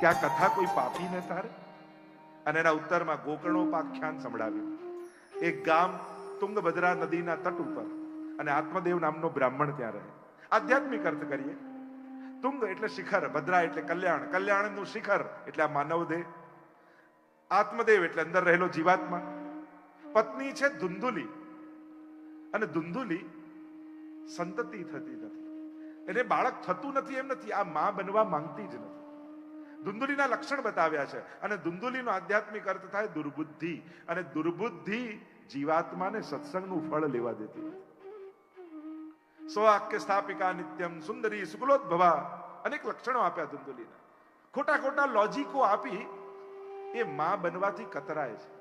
કે આ કથા કોઈ પાપીને તારે? અને એના ઉત્તરમાં ગોકર્ણોપાખ્યાન સંભળાવ્યું. એક ગામ તુંગભદ્રા નદીના તટ ઉપર અને આત્મદેવ નામનો બ્રાહ્મણ ત્યાં રહે. આધ્યાત્મિક અર્થ કરીએ. તુંગ એટલે શિખર, ભદ્રા એટલે કલ્યાણ, કલ્યાણનું શિખર એટલે આ માનવ દેહ આત્મદેવ એટલે અંદર રહેલો જીવાત્મા. પત્ની છે ધુંધુલી. અને ધુંધુલી સંતતિ થતી નથી. એટલે બાળક થતું નથી એમ નથી. આ મા બનવા માંગતી જ નથી. ધુંધુલીના લક્ષણ બતાવ્યા છે. અને ધુંધુલીનો આધ્યાત્મિક અર્થ થાય દુર્બુદ્ધિ. અને દુર્બુદ્ધિ જીવાત્માને સત્સંગનું ફળ લેવા દેતી સ્વાક્ય સ્થાપિકા નિત્યમ સુંદરી સુકલોદ્ભવા. અનેક લક્ષણો આપ્યા ધુંધુલીના ખોટા ખોટા લોજિકો આપી એ માં બનવાથી કતરાય છે.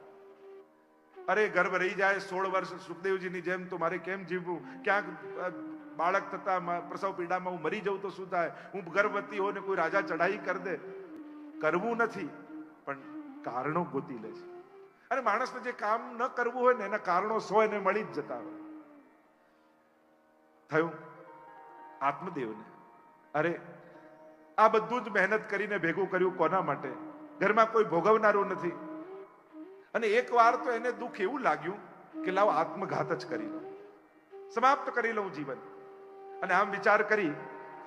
અરે ગર્ભ રહી જાય સોળ વર્ષ સુખદેવજીની જેમ તો મારે કેમ જીવવું? ક્યાંક બાળક થતા પ્રસવ પીડામાં હું મરી જાઉં તો શું થાય? હું ગર્ભવતી હોઉં ને કોઈ રાજા ચઢાઈ કરી દે. કરવું નથી, પણ કારણો ગોતી લે છે. અને માણસને જે કામ ન કરવું હોય ને, એના કારણો સો એને મળી જ જતા હોય. થયું? આત્મદેવને. અરે, આ બધું જ મહેનત કરીને ભેગું કર્યું કોના માટે? ઘરમાં કોઈ ભોગવનારું નથી. અને એક વાર તો એને દુઃખ એવું લાગ્યું કે લાવ આત્મઘાત જ કરી લઉં. સમાપ્ત કરી લઉં જીવન. અને આમ વિચાર કરી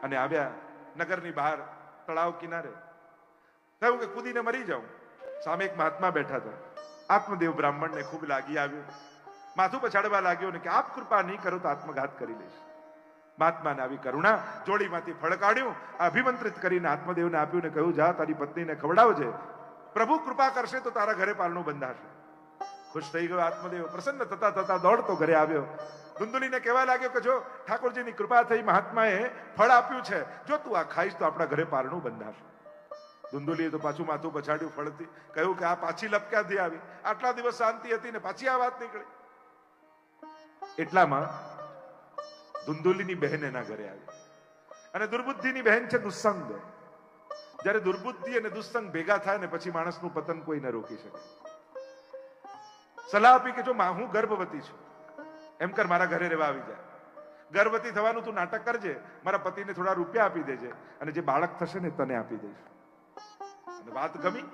અને આવ્યા નગરની બહાર તળાવ કિનારે. થયું કે કૂદીને મરી જાઉં? સામે એક મહાત્મા બેઠા હતા. આત્મદેવ બ્રાહ્મણને ખૂબ લાગી આવ્યું. માથું પછાડવા લાગ્યો ને કે, આપ કૃપા નહીં કરો તો આત્મઘાત કરી લઈશ. મહાત્માને આવી કરુણા જોડીમાંથી ફળ કાઢ્યું અભિમંત્રિત કરીને આત્મદેવને આપ્યું ને કહ્યું, જા, તારી પત્નીને ખવડાવજે. પ્રભુ કૃપા કરશે તો તારા ઘરે પાલનું બંધાશે. ખુશ થઈ ગયો આત્મદેવ. પ્રસન્ન થતા થતા દોડતો ઘરે આવ્યો. ધુંધુલીને કહેવા લાગ્યો કે, જો ઠાકોરજીની કૃપા થઈ, મહાત્માએ ફળ આપ્યું છે, જો તું આ ખાઈશ તો આપણા ઘરે પારણું બંધાશે. ધુંધુલીએ તો પાછું માથું પછાડ્યું ફળતી કહ્યું કે આ પાછી લપક્યાથી આવી. આટલા દિવસ શાંતિ હતી ને પાછી આ વાત નીકળી. એટલામાં ધુંધુલીની બહેન એના ઘરે આવી. અને દુર્બુદ્ધિની બહેન છે દુસ્સંગ. જ્યારે દુર્બુદ્ધિ અને દુસ્સંગ ભેગા થાય ને પછી માણસનું પતન કોઈ ન રોકી શકે. સલાહ આપી કે જો મા, હું ગર્ભવતી છું. એમ કર મારા ઘરે રહેવા આવી જાય. ગર્ભવતી થવાનું તું નાટક કરજે. મારા પતિને થોડા રૂપિયા આપી દેજે. અને જે બાળક થશે ને તને આપી દઈશ. અને વાત ગમી?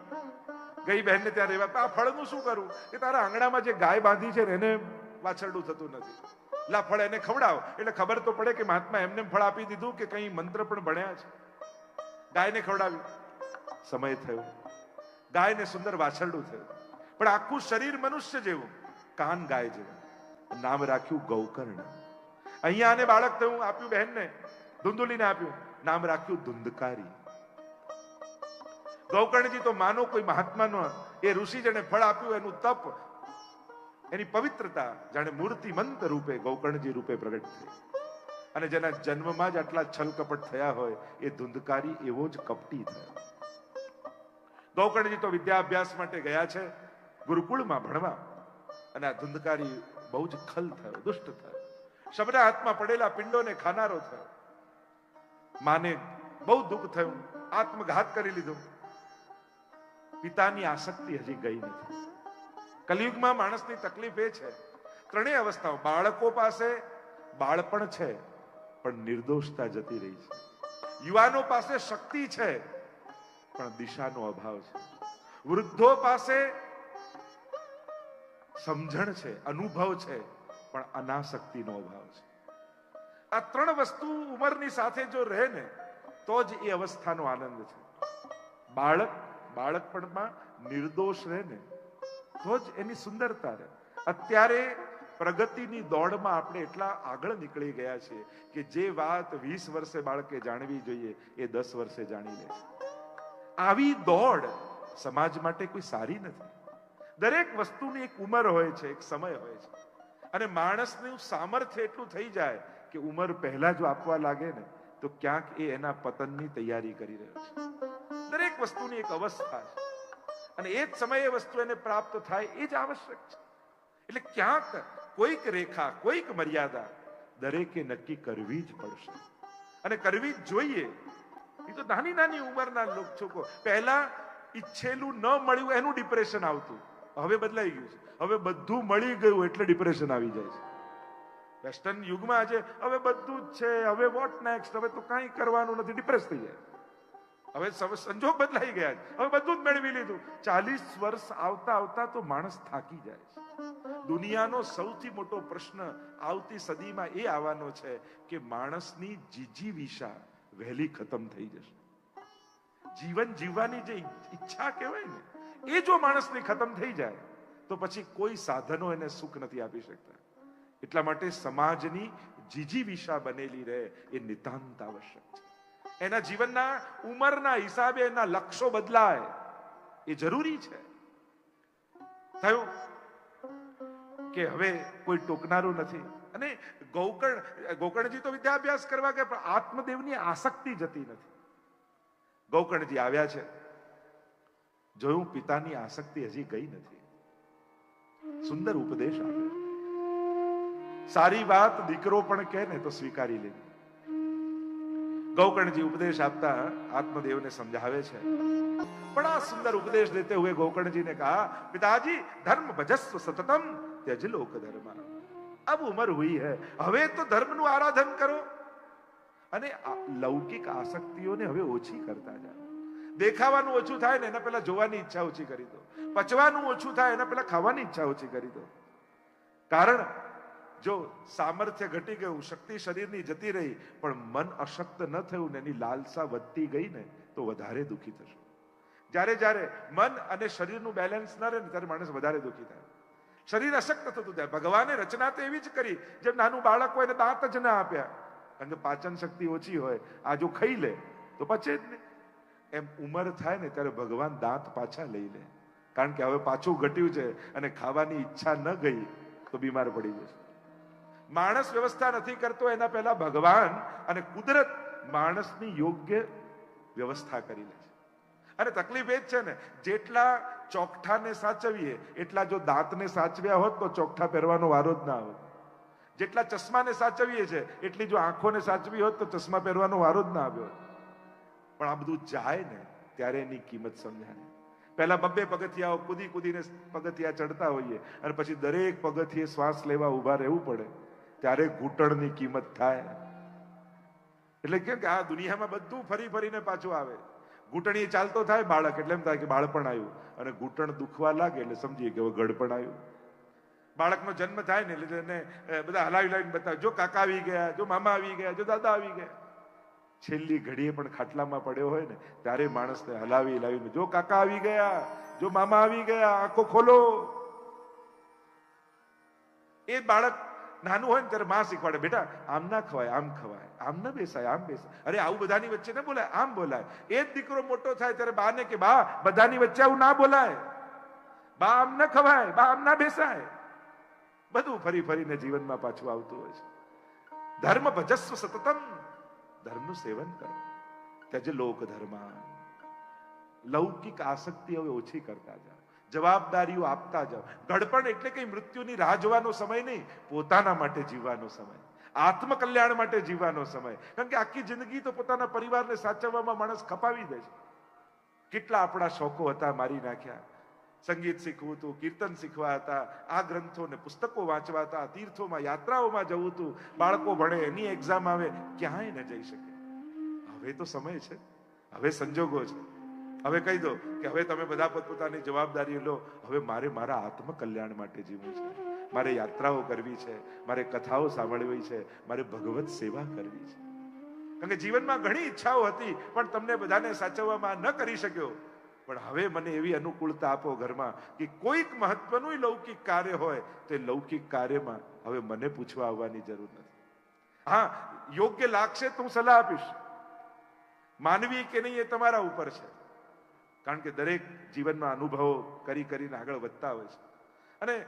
ગઈ બહેનને ત્યારે રહેવા આ ફળનું શું કરું? કે તારા આંગણામાં જે ગાય બાંધી છે ને એને વાછરડું થતું નથી. લા, ફળ એને ખવડાવ. એટલે ખબર તો પડે કે મહાત્મા એમને ફળ આપી દીધું કે કઈ મંત્ર પણ ભણ્યા છે. ગાયને ખવડાવી સમય થયો. ગાયને સુંદર વાછરડું થયું. પણ આખું શરીર મનુષ્ય જેવું. કાન ગાય જેવું. નામ રાખ્યું ગૌકર્ણ. અહીંયા આને બાળક થયું, આપ્યું બહેનને. ધુંધુલીને આપ્યું. નામ રાખ્યું ધુંધકારી. ગૌકર્ણજી તો માનો કોઈ મહાત્માનો એ ઋષિ જેને ફળ આપ્યું, એનું તપ, એની પવિત્રતા જાણે મૂર્તિમંત રૂપે ગૌકર્ણજી રૂપે પ્રગટ થઈ. અને જેના જન્મમાં જ આટલા છલ થયા હોય, એ ધુંધકારી એવો જ કપટી થયો. ગૌકર્ણજી તો વિદ્યાભ્યાસ માટે ગયા છે, ગુરુકુળમાં ભણવા. અને આ ધુંધકારી બહુ જ ખલ થયો, દુષ્ટ થયો. શબના હાથમાં પડેલા પિંડોને ખાનારો થયો. માને બહુ દુઃખ થયું, આત્મઘાત કરી લીધો. પિતાની આસક્તિ હજી ગઈ નથી. કલયુગમાં માણસની તકલીફ એ છે, ત્રણેય અવસ્થાઓ, બાળકો પાસે બાળપણ છે, પણ નિર્દોષતા જતી રહી છે. યુવાનો પાસે શક્તિ છે, પણ દિશાનો અભાવ છે. વૃદ્ધો પાસે સમજણ છે, અનુભવ છે, પણ અનાસક્તિનો અભાવ છે. આ ત્રણ વસ્તુ ઉંમરની સાથે જો રહે ને, તો જ એ અવસ્થાનો આનંદ છે. બાળક બાળકપણમાં નિર્દોષ રહે ને તો જ એની સુંદરતા રહે. અત્યારે પ્રગતિની દોડમાં આપણે એટલા આગળ નીકળી ગયા છીએ કે જે વાત વીસ વર્ષે બાળકે જાણવી જોઈએ, એ દસ વર્ષે જાણી લે. છે આવી દોડ સમાજ માટે કોઈ સારી નથી. દરેક વસ્તુની એક ઉંમર હોય છે, એક સમય હોય છે. અને માણસનું સામર્થ્ય એટલું થઈ જાય કે ઉંમર પહેલા જો આપવા લાગે ને, તો ક્યાંક એ એના પતનની તૈયારી કરી રહ્યો છે. દરેક વસ્તુની એક અવસ્થા છે. અને એ જ સમયે વસ્તુ એને પ્રાપ્ત થાય એ જ આવશ્યક છે. એટલે ક્યાંક કોઈક રેખા, કોઈક મર્યાદા દરેકે નક્કી કરવી જ પડશે. અને કરવી જ જોઈએ. એ તો નાની નાની ઉંમરના લોક પહેલા ઈચ્છેલું ન મળ્યું એનું ડિપ્રેશન આવતું. હવે બદલાઈ ગયું છે. હવે બધું મળી ગયું એટલે ડિપ્રેશન આવી જાય છે. વેસ્ટર્ન યુગમાં આજે હવે બધું જ છે. હવે વોટ નેક્સ્ટ હવે તો કાંઈ કરવાનું નથી. ડિપ્રેસ થઈ જાય. હવે સંજોગ બદલાઈ ગયા. હવે બધું જ મેળવી લીધું. ચાલીસ વર્ષ આવતા આવતા તો માણસ થાકી જાય છે. દુનિયાનો સૌથી મોટો પ્રશ્ન આવતી સદીમાં એ આવવાનો છે કે માણસની જીજીવિષા વહેલી ખતમ થઈ જશે. જીવન જીવવાની જે ઈચ્છા કહેવાય ને, એ જો માણસની ખતમ થઈ જાય, તો પછી કોઈ સાધનો એને સુખ નથી આપી શકતા. એટલા માટે સમાજની જીજીવિષા બનેલી રહે એ નિતાંત આવશ્યક છે. એના જીવનના ઉંમરના હિસાબે એના લક્ષ્યો બદલાય. એ જરૂરી છે. થયું? કે હવે કોઈ ટોકનારું નથી. અને ગૌકર્ણ ગોકર્ણજી તો વિદ્યાભ્યાસ કરવા ગયા, પણ આત્મદેવની આસક્તિ જતી નથી. ગૌકર્ણજી આવ્યા છે. જોયું, પિતાની આસક્તિ હજી ગઈ નથી. સુંદર ઉપદેશ આપ્યો સારી વાત દીકરો પણ કહે ને તો સ્વીકારી લેવી ગૌકર્ણજી ઉપદેશ આપતા આત્મદેવને સમજાવે છે. બડા સુંદર ઉપદેશ દેતે હુએ ગૌકર્ણજીને કહા, પિતાજી, ધર્મ ભજસ્વ સતતમ ત્યજ લોક ધર્મ. અબ ઉમર હુઈ હે, હવે તો ધર્મનું આરાધન કરો. અને લૌકિક આસક્તિઓને હવે ઓછી કરતા જાઓ દેખાવાનું ઓછું થાય ને એના પહેલા જોવાની ઈચ્છા ઓછી કરી દો. પચવાનું ઓછું થાય એના પહેલા ખાવાની ઈચ્છા ઓછી કરી દો. કારણ જો સામર્થ્ય ઘટી ગયું, શક્તિ શરીરની જતી રહી, પણ મન અશક્ત ન થયું ને એની લાલસા વધતી ગઈ ને, તો વધારે દુઃખી થશે. જ્યારે જ્યારે મન અને શરીરનું બેલેન્સ ન રહે ને, ત્યારે માણસ વધારે દુખી થાય. શરીર અશક્ત થતું જાય. ભગવાને રચના તો એવી જ કરી, જેમ નાનું બાળક હોય એને દાંત જ ના આપ્યા. કારણ કે પાચન શક્તિ ઓછી હોય આ જો ખાઈ લે, તો પચે જ નહીં. એમ ઉંમર થાય ને, ત્યારે ભગવાન દાંત પાછા લઈ લે. કારણ કે હવે પાછું ઘટ્યું છે અને ખાવાની ઈચ્છા ન ગઈ, તો બીમાર પડી જશે. માણસ વ્યવસ્થા નથી કરતો, એના પહેલા ભગવાન અને કુદરત માણસની યોગ્ય વ્યવસ્થા કરી લે છે. અને તકલીફ એ જ છે ને, જેટલા ચોકઠાને સાચવીએ, એટલા જો દાંતને સાચવ્યા હોત તો ચોકઠા પહેરવાનો વારો જ ના આવે જેટલા ચશ્માને સાચવીએ છે, એટલી જો આંખોને સાચવી હોત તો ચશ્મા પહેરવાનો વારો જ ના આવ્યો પણ આ બધું જાય ને, ત્યારે એની કિંમત સમજાય. પહેલા બબ્બે પગથિયાઓ કૂદી કૂદીને પગથિયા ચડતા હોઈએ, અને પછી દરેક પગથિયે શ્વાસ લેવા ઊભા રહેવું પડે. ત્યારે ઘૂંટણની કિંમત થાય. એટલે કેમ કે આ દુનિયામાં બધું ફરી ફરીને પાછું આવે. ઘૂંટણી ચાલતો થાય બાળક, એટલે એમ થાય કે બાળપણ આવ્યું. અને ઘૂંટણ દુખવા લાગે એટલે સમજીએ કે હવે ગડપણ આવ્યું. બાળકનો જન્મ થાય ને એટલે એને બધા હલાવી લાવીને બતાવે, જો કાકા આવી ગયા, જો મામા આવી ગયા, જો દાદા આવી ગયા. છેલ્લી ઘડીએ પણ ખાટલામાં પડ્યો હોય ને, ત્યારે માણસને હલાવી હલાવીને જો કાકા આવી ગયા, જો મામા આવી ગયા, આંખો ખોલો. એ બાળક નાનું હોય ને ત્યારે માં શીખવાડે. બેટા, આમ ના ખવાય, આમ ખવાય. આમ ના બેસાય, આમ બેસાય. અરે, આવું બધાની વચ્ચે ના બોલાય, આમ બોલાય. એ જ દીકરો મોટો થાય ત્યારે બા ને કે, બા, બધાની વચ્ચે આવું ના બોલાય. બા, આમ ના ખવાય, બા, આમ ના બેસાય. બધું ફરી ફરીને જીવનમાં પાછું આવતું હોય છે. ધર્મ ભજસ્વ સતતમ. ધર્મનું સેવન કરો. ત્યજ લોક ધર્મ લૌકિક આસક્તિ હવે ઓછી કરતા જાઓ. જવાબદારીઓ આપતા જાઓ. ગડપણ એટલે કઈ મૃત્યુની રાહ જોવાનો સમય નહીં, પોતાના માટે જીવવાનો સમય. આત્મકલ્યાણ માટે જીવવાનો સમય. કારણ કે આખી જિંદગી તો પોતાના પરિવારને સાચવવામાં માણસ ખપાવી દે છે. કેટલા આપણા શોખો હતા મારી નાખ્યા. સંગીત શીખવું હતું, કીર્તન શીખવા હતા, આ ગ્રંથો ને પુસ્તકો વાંચવા હતા તીર્થોમાં, યાત્રાઓમાં જવું હતું. બાળકો ભણે, એની એક્ઝામ આવે, ક્યાંય ન જઈ શકે. હવે તો સમય છે. હવે સંજોગો છે. હવે કહી દો કે હવે તમે બધા પોતપોતાની જવાબદારી લો, હવે મારે મારા આત્મકલ્યાણ માટે જીવવું છે. મારે યાત્રાઓ કરવી છે, મારે કથાઓ સાંભળવી છે, મારે ભગવત સેવા કરવી છે. કારણ કે જીવનમાં ઘણી ઈચ્છાઓ હતી, પણ તમને બધાને સાચવવામાં ન કરી શક્યો. પણ હવે મને એવી અનુકૂળતા આપો ઘરમાં કે કોઈક મહત્વનું લૌકિક કાર્ય હોય, તે લૌકિક કાર્યમાં હવે મને પૂછવા આવવાની જરૂર નથી. હા, યોગ્ય લાગશે તો હું સલાહ આપીશ. માનવી કે નહીં એ તમારા ઉપર છે. કારણ કે દરેક જીવનમાં અનુભવો કરી કરીને આગળ વધતા હોય છે. અને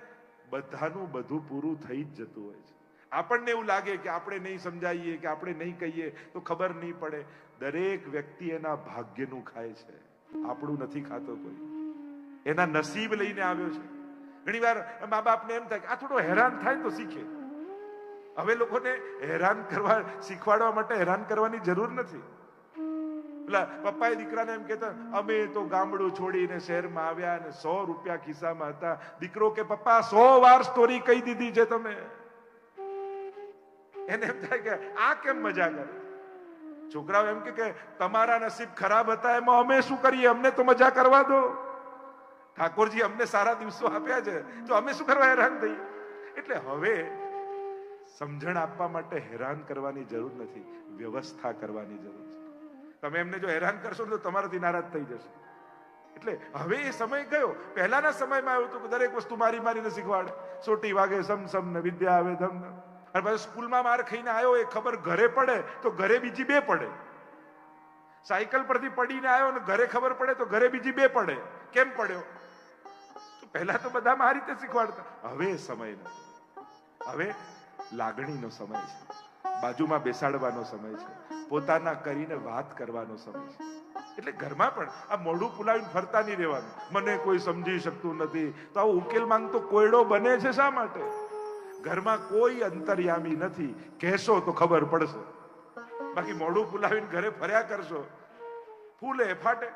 બધાનું બધું પૂરું થઈ જ જતું હોય છે. આપણને એવું લાગે કે આપણે નહીં સમજાવીએ કે આપણે નહીં કહીએ, તો ખબર નહીં પડે. દરેક વ્યક્તિ એના ભાગ્યનું ખાય છે. આપણું નથી ખાતો કોઈ. એના નસીબ લઈને આવ્યો છે. ઘણી વાર મા બાપને એમ થાય કે આ થોડો હેરાન થાય તો શીખે. હવે લોકોને હેરાન કરવા, શીખવાડવા માટે હેરાન કરવાની જરૂર નથી. પેલા પપ્પાએ દીકરાને એમ કહેતા, અમે તો ગામડું છોડીને શહેરમાં આવ્યા અને સો રૂપિયા ખિસ્સામાં હતા. દીકરો કે, પપ્પા, સો વાર સ્ટોરી કહી દીધી છે તમે. એને એમ થાય કે, આ કેમ મજા કરે? છોકરાઓ એમ કે કે, તમારા નસીબ ખરાબ હતા, એમાં અમે શું કરીએ? અમને તો મજા કરવા દો. ઠાકોરજી અમને સારા દિવસો આપ્યા છે. તો અમે શું કરવા હેરાન થઈએ એટલે હવે સમજણ આપવા માટે હેરાન કરવાની જરૂર નથી. વ્યવસ્થા કરવાની જરૂર છે. તમે એમને જો હેરાન કરશો તો તમારાથી નારાજ થઈ જશે. એટલે હવે એ સમય ગયો. પહેલાના સમયમાં આવ્યું હતું કે દરેક વસ્તુ મારી મારીને શીખવાડે. સોટી વાગે સમ સમ ને વિદ્યા આવે ધમ અને પછી સ્કૂલમાં માર ખાઈને આવ્યો, એ ખબર ઘરે પડે તો ઘરે બીજી બે પડે. સાયકલ પરથી પડીને આવ્યો ને ઘરે ખબર પડે તો ઘરે બીજી બે પડે. કેમ પડ્યો? તો પહેલા તો બધામાં આ રીતે શીખવાડતા. હવે સમય નથી. હવે લાગણીનો સમય છે. બાજુમાં બેસાડવાનો સમય છે. પોતાના કરીને વાત કરવાનો સમય છે. એટલે ઘરમાં પણ આ મોઢું ફુલાવીને ફરતા નહીં રહેવાનું. મને કોઈ સમજી શકતું નથી. તો આવો ઉકેલ માંગતો કોયડો બને છે શા માટે? ઘરમાં કોઈ અંતર્યામી નથી. કહેશો તો ખબર પડશે. બાકી મોઢું ફુલાવીને ઘરે ફર્યા કરશો. ફૂલે, ફાટે.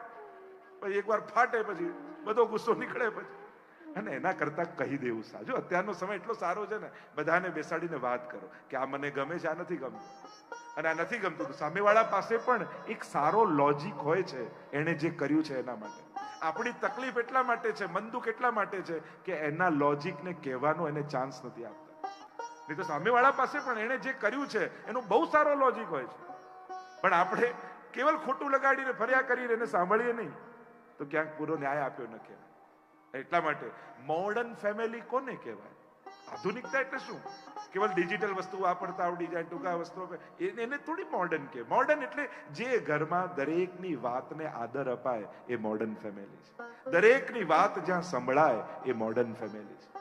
પછી એકવાર ફાટે પછી બધો ગુસ્સો નીકળે પછી. અને એના કરતા કહી દેવું સાજો અત્યારનો સમય એટલો સારો છે ને, બધાને બેસાડીને વાત કરો કે આ મને ગમે છે, આ નથી ગમતું. અને આ નથી ગમતું. સામેવાળા પાસે પણ એક સારો લોજિક હોય છે એણે જે કર્યું છે એના માટે. આપણી તકલીફ એટલા માટે છે, મન દુઃખ એટલા માટે છે કે એના લોજિકને કહેવાનો એને ચાન્સ નથી આપતા. નહીં તો સામેવાળા પાસે પણ એણે જે કર્યું છે, એનો બહુ સારો લોજિક હોય છે. પણ આપણે કેવલ ખોટું લગાડીને ફર્યા કરીને એને સાંભળીએ નહીં, તો ક્યાંક પૂરો ન્યાય આપ્યો ન કહેવાય. એટલા માટે મોડર્ન ફેમિલી કોને કહેવાય? આધુનિકતા એટલે શું? કેવલ ડિજિટલ વસ્તુ વાપરતા આવડી જાય ટૂંકા વસ્તુ એને થોડી મોડર્ન કે મોડર્ન એટલે જે ઘરમાં દરેકની વાતને આદર અપાય, એ મોડર્ન ફેમિલી છે. દરેકની વાત જ્યાં સંભળાય, એ મોડર્ન ફેમિલી છે.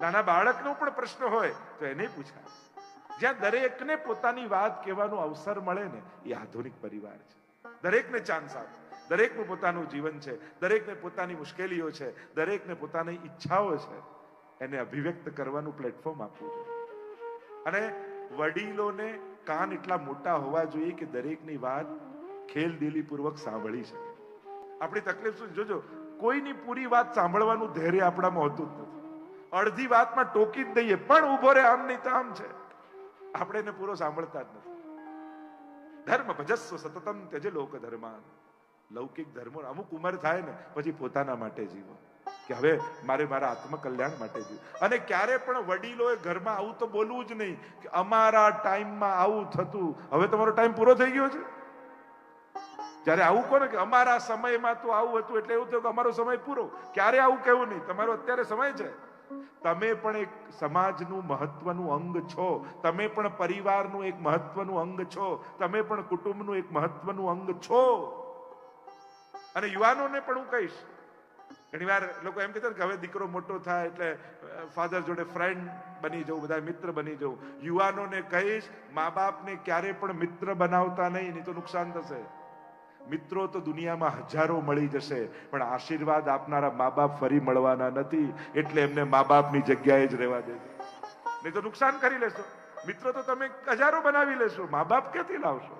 નાના બાળકનો પણ પ્રશ્ન હોય, તો એને પૂછાય. જ્યાં દરેકને પોતાની વાત કહેવાનો અવસર મળે ને, એ આધુનિક પરિવાર છે. દરેકને ચાન્સ આપે. દરેકનું પોતાનું જીવન છે, દરેકને પોતાની મુશ્કેલીઓ છે, દરેકને પોતાની ઈચ્છાઓ છે, એને અભિવ્યક્ત કરવાનું પ્લેટફોર્મ આપવું જોઈએ. અને વડીલોને કાન એટલા મોટા હોવા જોઈએ કે દરેકની વાત ખેલદિલીપૂર્વક સાંભળી શકે. આપણી તકલીફ શું જોજો, કોઈની પૂરી વાત સાંભળવાનું ધૈર્ય આપણામાં હોતું જ નથી. અડધી વાતમાં ટોકી જ દઈએ, પણ ઊભો રે આમ નહીં તો આમ છે. આપણે એને પૂરો સાંભળતા જ નથી. ધર્મ ભજસ્વ સતતમ ત્યજે લોક ધર્માન. લૌકિક ધર્મો અમુક ઉંમર થાય ને, પછી પોતાના માટે જીવો. કે હવે મારે મારા આત્મકલ્યાણ માટે જીવ. અને ક્યારે પણ વડીલોએ ઘરમાં આવું તો બોલવું જ નહીં કે અમારા ટાઈમમાં આવું થતું. હવે તમારો ટાઈમ પૂરો થઈ ગયો છે? જ્યારે આવું કોને કે અમારા સમયમાં તો આવું હતું એટલે એવું થયું કે અમારો સમય પૂરો. ક્યારે આવું કહેવું નહીં? તમારો અત્યારે સમય છે. તમે પણ એક સમાજનું મહત્વનું અંગ છો. તમે પણ પરિવારનું એક મહત્વનું અંગ છો. તમે પણ કુટુંબનું એક મહત્વનું અંગ છો. અને યુવાનોને પણ હું કહીશ. ઘણીવાર લોકો એમ કહેતા કે હવે દીકરો મોટો થાય એટલે ફાધર જોડે ફ્રેન્ડ બની જવું બધા મિત્ર બની જવું. યુવાનોને કહીશ મા બાપને ક્યારે પણ મિત્ર બનાવતા નહીં નહીં તો નુકસાન થશે. મિત્રો તો દુનિયામાં હજારો મળી જશે, પણ આશીર્વાદ આપનારા મા બાપ ફરી મળવાના નથી, એટલે એમને મા બાપની જગ્યાએ જ રહેવા દેજો. નહીં તો નુકસાન કરી લેશો. મિત્રો તો તમે હજારો બનાવી લેશો મા બાપ ક્યાંથી લાવશો?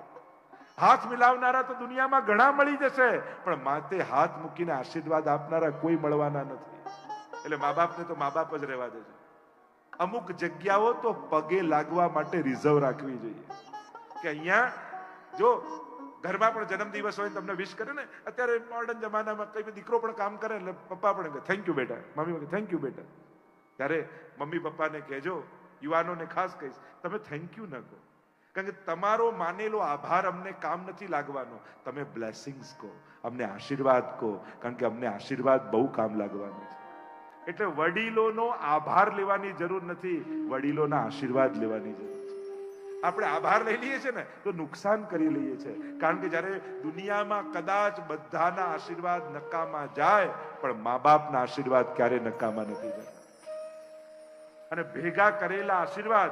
હાથ મિલાવનારા તો દુનિયામાં ઘણા મળી જશે. પણ માતે હાથ મૂકીને આશીર્વાદ આપનારા કોઈ મળવાના નથી. એટલે મા બાપને તો મા બાપ જ રહેવા દેજો. અમુક જગ્યાઓ તો પગે લાગવા માટે રિઝર્વ રાખવી જોઈએ. કે અહીંયા જો ઘરમાં પણ જન્મદિવસ હોય તમને વિશ કરે ને, અત્યારે મોડર્ન જમાનામાં કઈ દીકરો પણ કામ કરે એટલે પપ્પા પણ કહે થેન્ક યુ બેટા. મમ્મી કહે થેન્ક યુ બેટા. ત્યારે મમ્મી પપ્પાને કહેજો, યુવાનોને ખાસ કહીશ. તમે થેન્ક યુ ન કહો. કારણ કે તમારો માનેલો આભાર અમને કામ નથી લાગવાનો. તમે બ્લેસિંગ્સ કહો, અમને આશીર્વાદ કહો, કારણ કે અમને આશીર્વાદ બહુ કામ લાગવાનો છે. એટલે વડીલોનો આભાર લેવાની જરૂર નથી, વડીલોના આશીર્વાદ લેવાની જરૂર છે. આપણે આભાર લઈ લઈએ છીએ ને, તો નુકસાન કરી લઈએ છીએ. કારણ કે જ્યારે દુનિયામાં કદાચ બધાના આશીર્વાદ નકામા જાય, પણ મા બાપના આશીર્વાદ ક્યારે નકામા નથી જતા અને ભેગા કરેલા આશીર્વાદ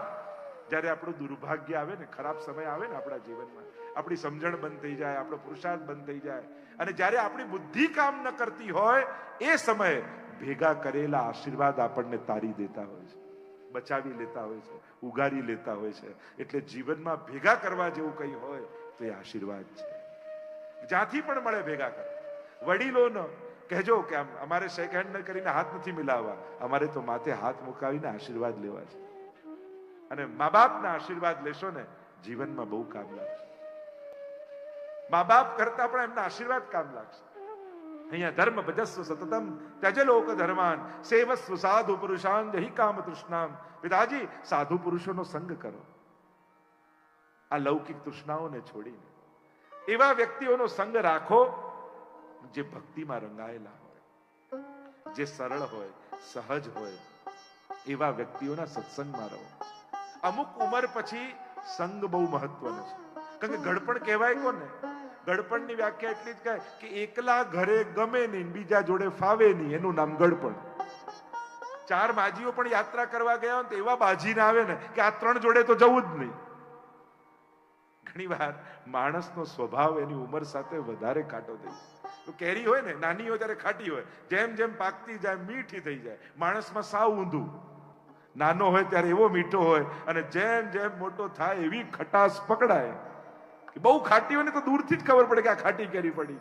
જ્યારે આપણું દુર્ભાગ્ય આવે ને, ખરાબ સમય આવે ને આપણા જીવનમાં, આપણી સમજણ બંધ થઈ જાય, આપણો પુરુષાર્થ બંધ થઈ જાય. અને જ્યારે આપણી બુદ્ધિ કામ ન કરતી હોય, એ સમયે ભેગા કરેલા આશીર્વાદ આપણને તારી દેતા હોય છે, બચાવી લેતા હોય છે, ઉગારી લેતા હોય છે. એટલે જીવનમાં ભેગા કરવા જેવું કંઈ હોય, તો એ આશીર્વાદ છે. જ્યાંથી પણ મળે ભેગા કરે વડીલોનો કહેજો કે અમારે શેક હેન્ડ કરીને હાથ નથી મિલાવવા. અમારે તો માથે હાથ મુકાવીને આશીર્વાદ લેવા છે. અને મા બાપના આશીર્વાદ લેશો ને, જીવનમાં બહુ કામ લાગશે. મા બાપ કરતા પણ એમના આશીર્વાદ કામ લાગશે. અહીંયા ધર્મ ભજસ્વ સતતમ ત્યજ લોક ધર્માન, સેવસ્વ સાધુ પુરુષાન, જહી કામ તૃષ્ણામ. પિતાજી, સાધુ પુરુષોનો સંગ કરો. આ લૌકિક તૃષ્ણાઓને છોડીને. એવા વ્યક્તિઓનો સંગ રાખો જે ભક્તિમાં રંગાયેલા હોય, જે સરળ હોય, સહજ હોય. એવા વ્યક્તિઓના સત્સંગમાં રહો. અમુક ઉંમર પછી સંગ બહુ મહત્વનો છે. કારણ કે ગડપણ કહેવાય કોને? ગડપણની વ્યાખ્યા એટલી જ કહે કે એકલા ઘરે ગમે નહીં, બીજા જોડે ફાવે નહીં, એનું નામ ગડપણ. ચાર બાજીઓ પણ યાત્રા કરવા ગયા હોય તો એવા બાજી આવે ને કે આ ત્રણ જોડે તો જવું જ નહીં. ઘણી વાર માણસનો સ્વભાવ એની ઉંમર સાથે વધારે ખાટો થઈ તો કેરી હોય ને, નાની હોય ત્યારે ખાટી હોય. જેમ જેમ પાકતી જાય, મીઠી થઈ જાય. માણસમાં સાવ ઊંધું. નાનો હોય ત્યારે એવો મીઠો હોય અને જેમ જેમ મોટો થાય એવી ખટાશ પકડાય કે બહુ ખાટી હોય ને તો દૂરથી જ ખબર પડે કે આ ખાટી કેરી પડી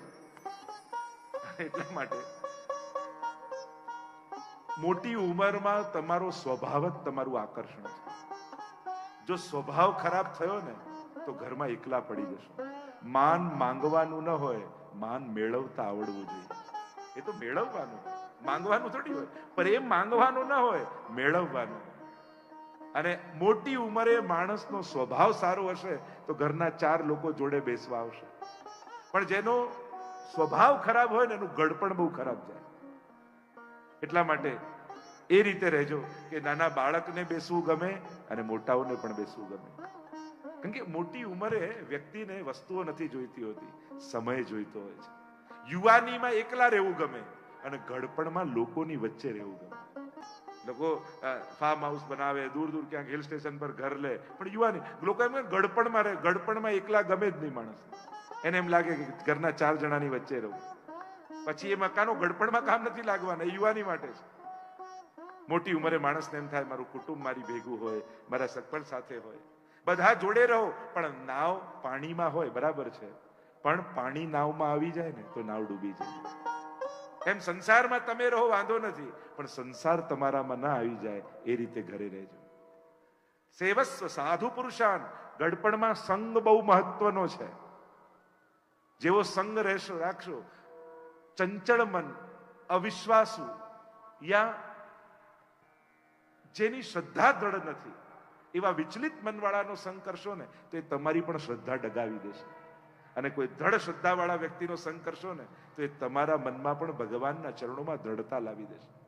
એટલા માટે મોટી ઉંમરમાં તમારો સ્વભાવ જ તમારું આકર્ષણ છે. જો સ્વભાવ ખરાબ થયો ને તો ઘરમાં એકલા પડી જશો. માન માંગવાનું ન હોય, માન મેળવતા આવડવું જોઈએ. એ તો મેળવવાનું. માંગવાનું થોડી હોય પ્રેમ માંગવાનું ના હોય, મેળવવાનું. અને મોટી ઉંમરે માણસનો સ્વભાવ સારો હશે, તો ઘરના ચાર લોકો જોડે બેસવા આવશે. પણ જેનો સ્વભાવ ખરાબ હોય ને એનું ગળપણ બહુ ખરાબ જાય. એટલા માટે એ રીતે રહેજો કે નાના બાળકને બેસવું ગમે અને મોટાઓને પણ બેસવું ગમે. કારણ કે મોટી ઉંમરે વ્યક્તિને વસ્તુઓ નથી જોઈતી હોતી, સમય જોઈતો હોય છે. યુવાનીમાં એકલા રહેવું ગમે. અને ગડપણમાં લોકોની વચ્ચે રહેવું ગમે. લોકો ફાર્મ હાઉસ બનાવે, દૂર દૂર ક્યાંક હિલ સ્ટેશન પર ઘર લે. પણ યુવાની, લોકો એમ ગડપણમાં રહે, ગડપણમાં એકલા ગમે જ નહીં માણસ. એને એમ લાગે કે ઘરના ચાર જણાની વચ્ચે રહું. પછી એ મકાનો ગડપણમાં કામ નથી લાગવાના યુવાની માટે છે. મોટી ઉંમરે માણસને એમ થાય, મારું કુટુંબ મારી ભેગું હોય, મારા સગપણ સાથે હોય. બધા જોડે રહો. પણ નાવ પાણીમાં હોય, બરાબર છે. પણ પાણી નાવમાં આવી જાય ને, તો નાવ ડૂબી જાય. એમ સંસારમાં તમે રહો, વાંધો નથી. પણ સંસાર તમારામાં ના આવી જાય, એ રીતે ઘરે રહેજો. સેવસ્વ સાધુ પુરુષાન, ગડપણમાં સંગ બહુ મહત્વનો છે. જેવો સંગ રહેશો, રાખશો. ચંચળ મન, અવિશ્વાસુ, યા જેની શ્રદ્ધા દ્રઢ નથી. એવા વિચલિત મનવાળાનો સંગ કરશો ને, તો એ તમારી પણ શ્રદ્ધા ડગાવી દેશે. અને કોઈ દ્રઢ શ્રદ્ધાવાળા વ્યક્તિનો સંગ કરશો ને, તો એ તમારા મનમાં પણ ભગવાનના ચરણોમાં દ્રઢતા લાવી દેશે.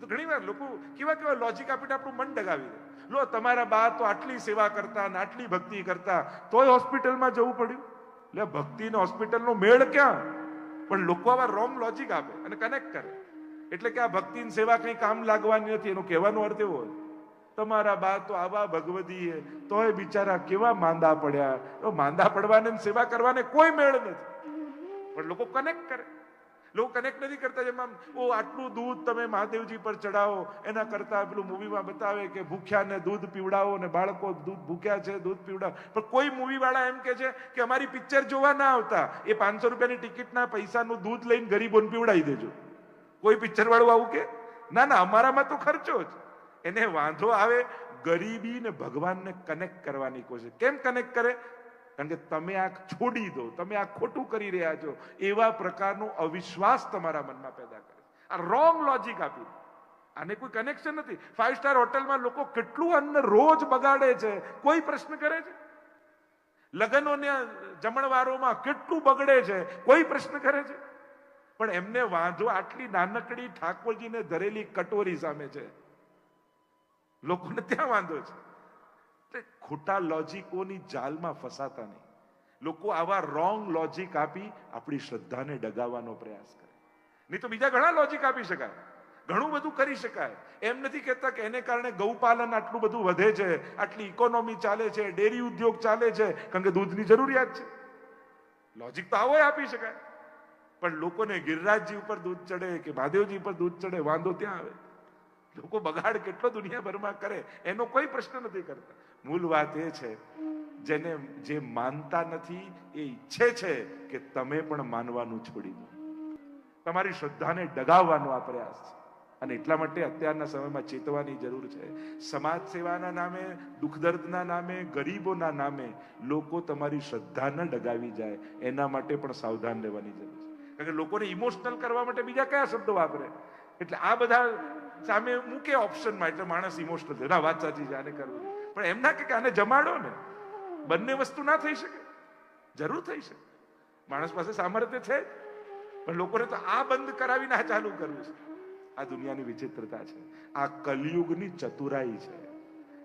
તો ઘણી લોકો કેવા કેવા લોજિક આપીને આપણું મન ડગાવી દે. લો, તમારા બા તો આટલી સેવા કરતા ને આટલી ભક્તિ કરતા, તોય હોસ્પિટલમાં જવું પડ્યું? એટલે ભક્તિ ને હોસ્પિટલનો મેળ ક્યાં? પણ લોકો આવા રોંગ લોજિક આપે અને કનેક્ટ કરે. એટલે કે આ ભક્તિની સેવા કંઈ કામ લાગવાની નથી, એનો કહેવાનો અર્થ એવો હોય. તમારા બા તો આવા ભગવદીએ, તોય બિચારા કેવા માંદા પડ્યા. તો માંદા પડવાને સેવા કરવાને કોઈ મેળ નથી. પણ લોકો કનેક્ટ કરે. લોકો કનેક્ટ નથી કરતા જેમ આમ, ઓ, આટલું દૂધ તમે મહાદેવજી પર ચડાવો એના કરતા પેલું મૂવીમાં બતાવે કે, ભૂખ્યાને દૂધ પીવડાવો ને બાળકો દૂધ ભૂખ્યા છે, દૂધ પીવડાવો. પણ કોઈ મૂવી વાળા એમ કે છે કે, અમારી પિક્ચર જોવા ના આવતા. એ પાંચસો રૂપિયાની ટિકિટના પૈસાનું દૂધ લઈને ગરીબોને પીવડાવી દેજો. કોઈ પિક્ચર વાળું આવું કે? ના ના, અમારામાં તો ખર્ચો જ. એને વાંધો આવે, ગરીબી ને ભગવાનને કનેક્ટ કરવાની કોશિશ. કેમ કનેક્ટ કરે? કારણ કે તમે આ છોડી દો, તમે આ ખોટું કરી રહ્યા છો. એવા પ્રકારનો અવિશ્વાસ તમારા મનમાં પેદા કરે આ રોંગ લોજિક આપી આને કોઈ કનેક્શન નથી. ફાઈવ સ્ટાર હોટલમાં લોકો કેટલું અન્ન રોજ બગાડે છે? કોઈ પ્રશ્ન કરે છે? લગ્નોને જમણવારોમાં કેટલું બગડે છે? કોઈ પ્રશ્ન કરે છે? પણ એમને વાંધો આટલી નાનકડી ઠાકોરજીને ધરેલી કટોરી સામે છે. લોકોને ત્યાં વાંધો છે. એટલે ખોટા લોજિકોની જાલમાં ફસાતા નહીં. લોકો આવા રોંગ લોજિક આપી આપણી શ્રદ્ધાને ડગાવવાનો પ્રયાસ કરે. નહીં તો બીજા ઘણા લોજિક આપી શકાય. ઘણું બધું કરી શકાય. એમ નથી કહેતા કે એને કારણે ગૌપાલન આટલું બધું વધે છે, આટલી ઇકોનોમી ચાલે છે ડેરી ઉદ્યોગ ચાલે છે, કારણ કે દૂધની જરૂરિયાત છે. લોજિક તો આવો આપી શકાય. પણ લોકોને ગિરિરાજજી ઉપર દૂધ ચડે કે મહાદેવજી ઉપર દૂધ ચડે, વાંધો ત્યાં આવે. લોકો બગાડ કેટલો દુનિયાભરમાં કરે, એનો કોઈ પ્રશ્ન નથી કરતા. મૂળ વાત એ છે, જેને, જે માનતા નથી, એ ઈચ્છે છે કે તમે પણ માનવાનું છોડી દો. તમારી શ્રદ્ધાને ડગાવવાનો આ પ્રયાસ છે. અને એટલા માટે અત્યારના સમયમાં ચેતવાની જરૂર છે. સમાજ સેવાના નામે, દુઃખ દર્દના નામે, ગરીબોના નામે લોકો તમારી શ્રદ્ધા ન ડગાવી જાય. એના માટે પણ સાવધાન રહેવાની જરૂર છે. કારણ કે લોકોને ઇમોશનલ કરવા માટે બીજા કયા શબ્દો વાપરે? એટલે આ બધા સામે મૂકે ઓપ્શનમાં એટલે માણસ ઇમોશનલ થયો ના, વાત સાચી છે, આને કરવું પણ એમ ના કે આને જમાડો ને. બંને વસ્તુ ના થઈ શકે. જરૂર થઈ શકે. માણસ પાસે સામર્થ્ય છે પણ લોકોને તો આ બંધ કરાવીને આ ચાલુ કરવું છે. આ દુનિયાની વિચિત્રતા છે. આ કલયુગની ચતુરાઈ છે.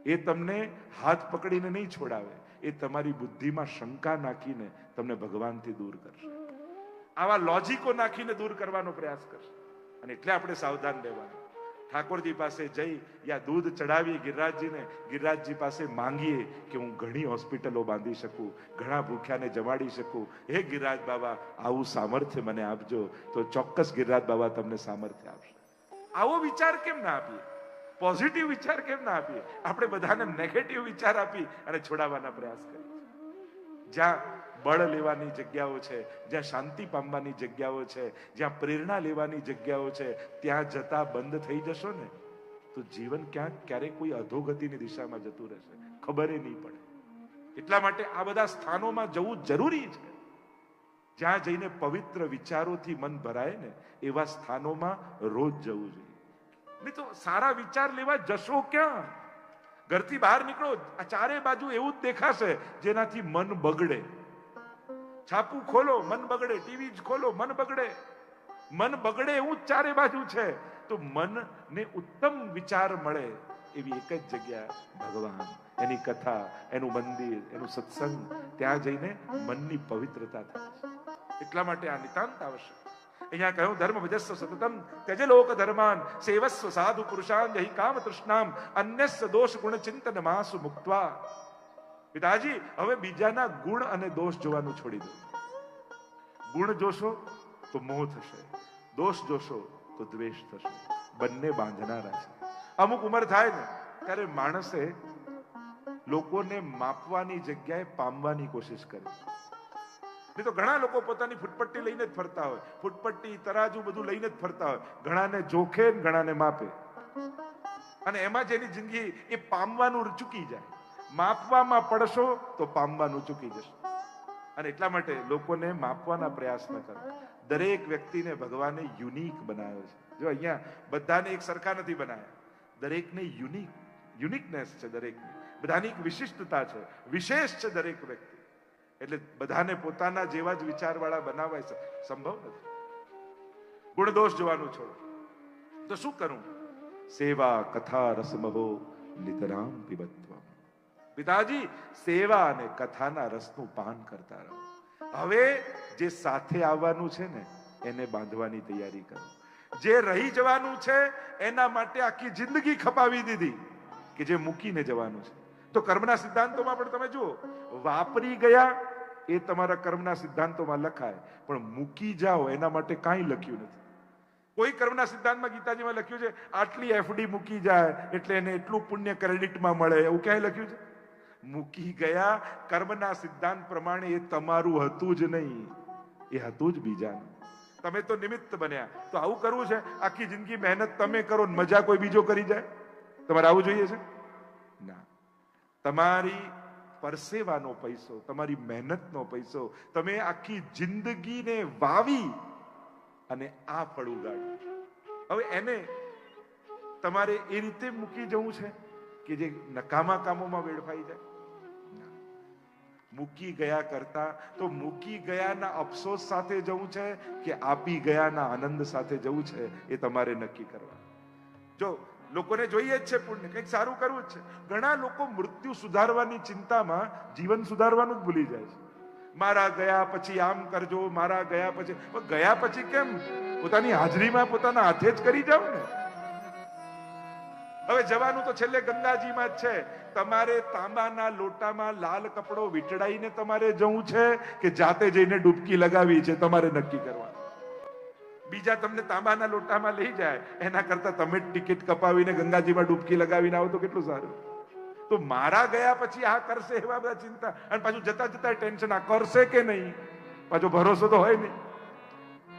એ તમને હાથ પકડીને નહીં છોડાવે. એ તમારી બુદ્ધિમાં શંકા નાખીને તમને ભગવાનથી દૂર કરશે. આવા લોજિકો નાખીને દૂર કરવાનો પ્રયાસ કરશે. અને એટલે આપણે સાવધાન રહેવાનું. ઠાકોરજી પાસે જઈ યા દૂધ ચડાવી ગિરિરાજજીને, ગિરિરાજજી પાસે માંગીએ કે હું ઘણી હોસ્પિટલો બાંધી શકું, ઘણા ભૂખ્યાને જમાડી શકું. હે ગિરિરાજ બાબા, આવું સામર્થ્ય મને આપજો તો ચોક્કસ ગિરિરાજ બાબા તમને સામર્થ્ય આપશે. આવો વિચાર કેમ ના આપીએ? પોઝિટિવ વિચાર કેમ ના આપીએ? આપણે બધાને નેગેટિવ વિચાર આપી અને છોડાવવાના પ્રયાસ કરીએ. જ્યાં બળ લેવાની જગ્યાઓ છે, જ્યાં શાંતિ પામવાની જગ્યાઓ છે, જ્યાં પ્રેરણા લેવાની જગ્યાઓ છે, ત્યાં જતા બંધ થઈ જશો ને, તો જીવન ક્યાંક ક્યારેક કોઈ અધોગતિની દિશામાં જતું રહેશે. ખબર નહીં પડે. એટલા માટે આ બધા સ્થાનોમાં જવું જરૂરી છે. જ્યાં જઈને પવિત્ર વિચારોથી મન ભરાય ને, એવા સ્થાનોમાં રોજ જવું જોઈએ. નહીં તો સારા વિચાર લેવા જશો ક્યાં? ઘરથી બહાર નીકળો, આ ચારે બાજુ એવું જ દેખાશે જેનાથી મન બગડે. છાપું ખોલો, મન બગડે, ટીવી જ ખોલો, મન બગડે. મન બગડે એવું ચારે બાજુ છે. તો મનને ઉત્તમ વિચાર મળે એવી એક જ જગ્યા ભગવાન. એની કથા, એનું મંદિર, એનું સત્સંગ, ત્યાં જઈને મનની પવિત્રતા થાય. એટલા માટે આ નિતાંત આવશ્યક. અહીંયા કહ્યું, ધર્મ ભજસ્વ સતતમ ત્યજ લોક ધર્માન, સેવસ્વ સાધુ પુરુષાન જહી કામ તૃષ્ણામ, અન્યસ્વ દોષ ગુણ ચિંતન માસુ મુક્ત્વા. પિતાજી, હવે બીજાના ગુણ અને દોષ જોવાનું છોડી દો. ગુણ જોશો તો મોહ થશે. દોષ જોશો તો દ્વેષ થશે. બંને બાંધનારા છે. અમુક ઉંમર થાય ને, ત્યારે માણસે લોકોને માપવાની જગ્યાએ પામવાની કોશિશ કરે નહીં તો ઘણા લોકો પોતાની ફૂટપટ્ટી લઈને જ ફરતા હોય. ફૂટપટ્ટી, તરાજુ બધું લઈને જ ફરતા હોય. ઘણાને જોખે ઘણાને માપે. અને એમાં જેની જિંદગી એ પામવાનું ચૂકી જાય. માપવામાં પડશો તો પામવાનું ચૂકી જશે. અને એટલા માટે લોકોને માપવાના પ્રયાસ ન કરો. દરેક વ્યક્તિને ભગવાને યુનિક બનાવ્યો છે. જો અહીંયા બધાને એક સરખા નથી બનાવ્યા દરેકને યુનિક, યુનિકનેસ છે દરેકની. બધાની એક વિશિષ્ટતા છે. વિશેષ છે દરેક વ્યક્તિ. એટલે બધાને પોતાના જેવા જ વિચારવાળા બનાવાય સંભવ નથી. ગુણદોષ જોવાનું છોડો. તો શું કરું? સેવા કથા રસમહો નિતરામ પીબત્વ પિતાજી, સેવા અને કથાના રસનું પાન કરતા રહો. હવે જે સાથે આવવાનું છે ને, એને બાંધવાની તૈયારી કરો. જે રહી જવાનું છે, એના માટે આખી જિંદગી ખપાવી દીધી કે જે મૂકીને જવાનું છે. તો કર્મના સિદ્ધાંતોમાં પણ તમે જુઓ, વાપરી ગયા એ તમારા કર્મના સિદ્ધાંતોમાં લખાય, પણ મૂકી જાઓ એના માટે કાંઈ લખ્યું નથી. કોઈ કર્મના સિદ્ધાંતમાં ગીતાજીમાં લખ્યું છે, આટલી એફડી મૂકી જાય એટલે એને એટલું પુણ્ય ક્રેડિટમાં મળે, એવું ક્યાંય લખ્યું છે? મૂકી ગયા. કર્મના સિદ્ધાંત પ્રમાણે એ તમારું હતું જ નહીં. એ હતું જ બીજાનું. તમે તો નિમિત્ત બન્યા. તો આવું કરવું છે? આખી જિંદગી મહેનત તમે કરો મજા કોઈ બીજો કરી જાય? તમારે આવું જોઈએ છે? ના. તમારી પરસેવાનો પૈસો, તમારી મહેનતનો પૈસો, તમે આખી જિંદગીને વાવી અને આ ફળ ઉગાડ્યું. હવે એને તમારે એ રીતે મૂકી જવું છે કે જે નકામા કામોમાં વેડફાઈ જાય. મૂકી ગયા કરતા, તો મૂકી ગયાના અફસોસ સાથે જવું છે કે આપી ગયાના આનંદ સાથે જવું છે એ તમારે નક્કી કરવા જો લોકોને જોઈએ જ છે પુણ્ય, કંઈક સારું કરવું જ છે. ઘણા લોકો મૃત્યુ સુધારવાની ચિંતામાં જીવન સુધારવાનું જ ભૂલી જાય છે. મારા ગયા પછી આમ કરજો, મારા ગયા પછી ગયા પછી કેમ? પોતાની હાજરીમાં પોતાના હાથે જ કરી જાવ ને. હવે જવાનું તો છેલ્લે ગંગાજીમાં જ છે. તમારે તાંબાના લોટામાં લાલ કપડો વીંટળાઈને તમારે જવું છે કે જાતે જઈને ડૂબકી લગાવી છે તમારે નક્કી કરવાનું? બીજા તમને તાંબાના લોટામાં લઈ જાય, એના કરતા તમે ટિકિટ કપાવીને ગંગાજીમાં ડૂબકી લગાવીને આવો તો કેટલું સારું. તો મારા ગયા પછી આ કરશે એવા બધા ચિંતા. અને પાછું જતા જતા ટેન્શન, આ કરશે કે નહીં? પાછો ભરોસો તો હોય નહીં.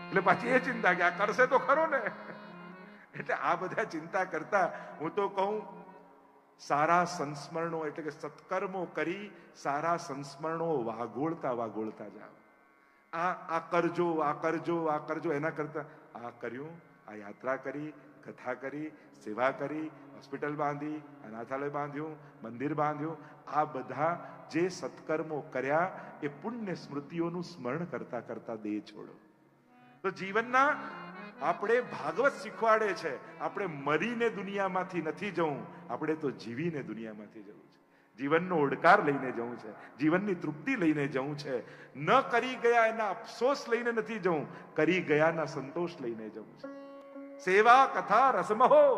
એટલે પાછી એ ચિંતા કે આ કરશે તો ખરો ને? એટલે આ બધા ચિંતા કરતા હું તો કહું, સારા સંસ્મરણો એટલે કે સત્કર્મો કરી સારા સંસ્મરણો વાગોળતા વાગોળતા જાઓ. આ આ કરજો આ કરજો આ કરજો, એના કરતા આ કર્યું, આ યાત્રા કરી, કથા કરી, સેવા કરી, હોસ્પિટલ બાંધી, અનાથાલય બાંધ્યું, મંદિર બાંધ્યું, આ બધા જે સત્કર્મો કર્યા એ પુણ્ય સ્મૃતિઓનું સ્મરણ કરતા કરતા દેહ છોડો. તો જીવનના આપણે ભાગવત શીખવાડે છે. આપણે મરીને દુનિયામાંથી નથી જવું. આપણે તો જીવીને દુનિયામાંથી જવું છે. જીવનનો ઓડકાર લઈને જવું છે. જીવનની તૃપ્તિ લઈને જવું છે. ન કરી ગયા એના અફસોસ લઈને નથી જવું. કરી ગયાના સંતોષ લઈને જવું છે. સેવા, કથા, રસમહો.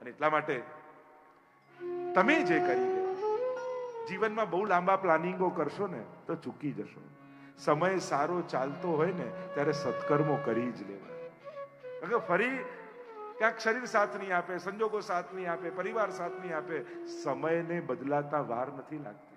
અને એટલા માટે તમે જે કરી ગયા, જીવનમાં બહુ લાંબા પ્લાનિંગો કરશો ને, તો ચૂકી જશો. સમય સારો ચાલતો હોય ને, ત્યારે સત્કર્મો કરી જ લેવા ફરી ક્યાંક શરીર સાથ નહીં આપે, સંજોગો સાથ નહીં આપે, પરિવાર સાથ નહીં આપે, સમયને બદલાતા વાર નથી લાગતી.